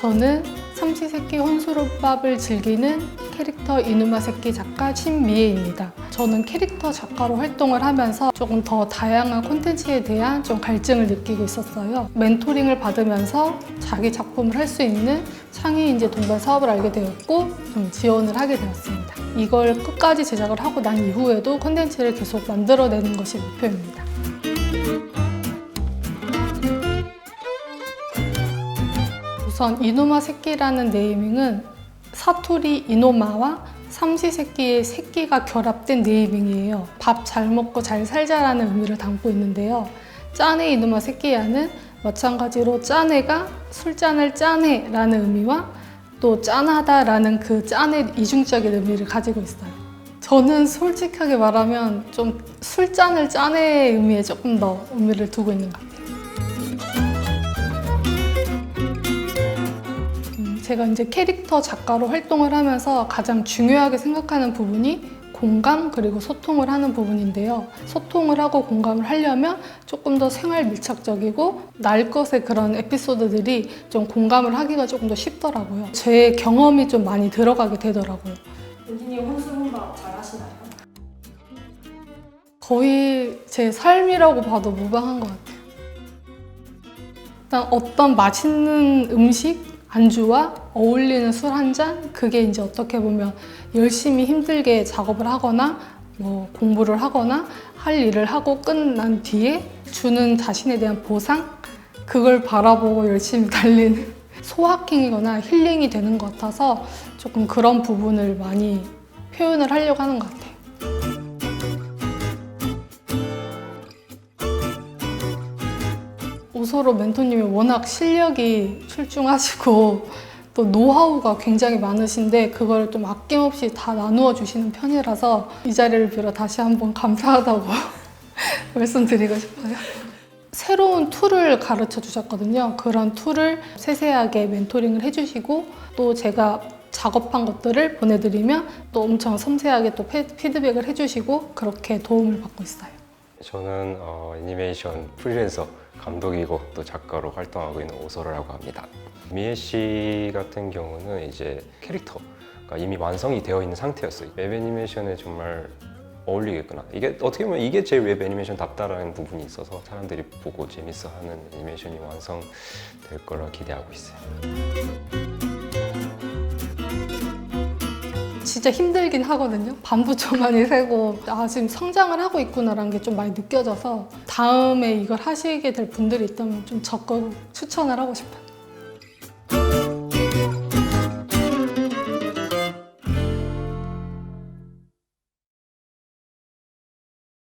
저는 삼시세끼 혼수록밥을 즐기는 캐릭터 이누마 새끼 작가 신미애입니다. 저는 캐릭터 작가로 활동을 하면서 조금 더 다양한 콘텐츠에 대한 좀 갈증을 느끼고 있었어요. 멘토링을 받으면서 자기 작품을 할 수 있는 창의 인재 동반 사업을 알게 되었고 좀 지원을 하게 되었습니다. 이걸 끝까지 제작을 하고 난 이후에도 콘텐츠를 계속 만들어내는 것이 목표입니다. 우선 이노마 새끼라는 네이밍은 사투리 이노마와 삼시세끼의 새끼가 결합된 네이밍이에요. 밥 잘 먹고 잘 살자라는 의미를 담고 있는데요. 짠해 이노마 새끼야는 마찬가지로 짠해가 술잔을 짠해라는 의미와 또 짠하다라는 그 짠의 이중적인 의미를 가지고 있어요. 저는 솔직하게 말하면 좀 술잔을 짠의 의미에 조금 더 의미를 두고 있는 것 같아요. 제가 이제 캐릭터 작가로 활동을 하면서 가장 중요하게 생각하는 부분이 공감 그리고 소통을 하는 부분인데요. 소통을 하고 공감을 하려면 조금 더 생활 밀착적이고 날 것의 그런 에피소드들이 좀 공감을 하기가 조금 더 쉽더라고요. 제 경험이 좀 많이 들어가게 되더라고요. 은진님 혼수 혼밥 잘 하시나요? 거의 제 삶이라고 봐도 무방한 것 같아요. 일단 어떤 맛있는 음식, 안주와 어울리는 술 한 잔, 그게 이제 어떻게 보면 열심히 힘들게 작업을 하거나 뭐 공부를 하거나 할 일을 하고 끝난 뒤에 주는 자신에 대한 보상, 그걸 바라보고 열심히 달리는 소확행이거나 힐링이 되는 것 같아서 조금 그런 부분을 많이 표현을 하려고 하는 것 같아요. 오소로 멘토님이 워낙 실력이 출중하시고 또 노하우가 굉장히 많으신데 그걸 좀 아낌없이 다 나누어 주시는 편이라서 이 자리를 빌어 다시 한번 감사하다고 말씀드리고 싶어요. 새로운 툴을 가르쳐 주셨거든요. 그런 툴을 세세하게 멘토링을 해주시고 또 제가 작업한 것들을 보내드리면 또 엄청 섬세하게 또 페- 피드백을 해주시고 그렇게 도움을 받고 있어요. 저는 어, 애니메이션 프리랜서 감독이고 또 작가로 활동하고 있는 오소라라고 합니다. 미애 씨 같은 경우는 이제 캐릭터가 이미 완성이 되어 있는 상태였어요. 웹 애니메이션에 정말 어울리겠구나. 이게 어떻게 보면 이게 제웹 애니메이션답다라는 부분이 있어서 사람들이 보고 재밌어하는 애니메이션이 완성될 거라 기대하고 있어요. 진짜 힘들긴 하거든요. 많이 새고 아 지금 성장을 하고 있구나라는 게 좀 많이 느껴져서 다음에 이걸 하시게 될 분들이 있다면 좀 적극 추천을 하고 싶어요.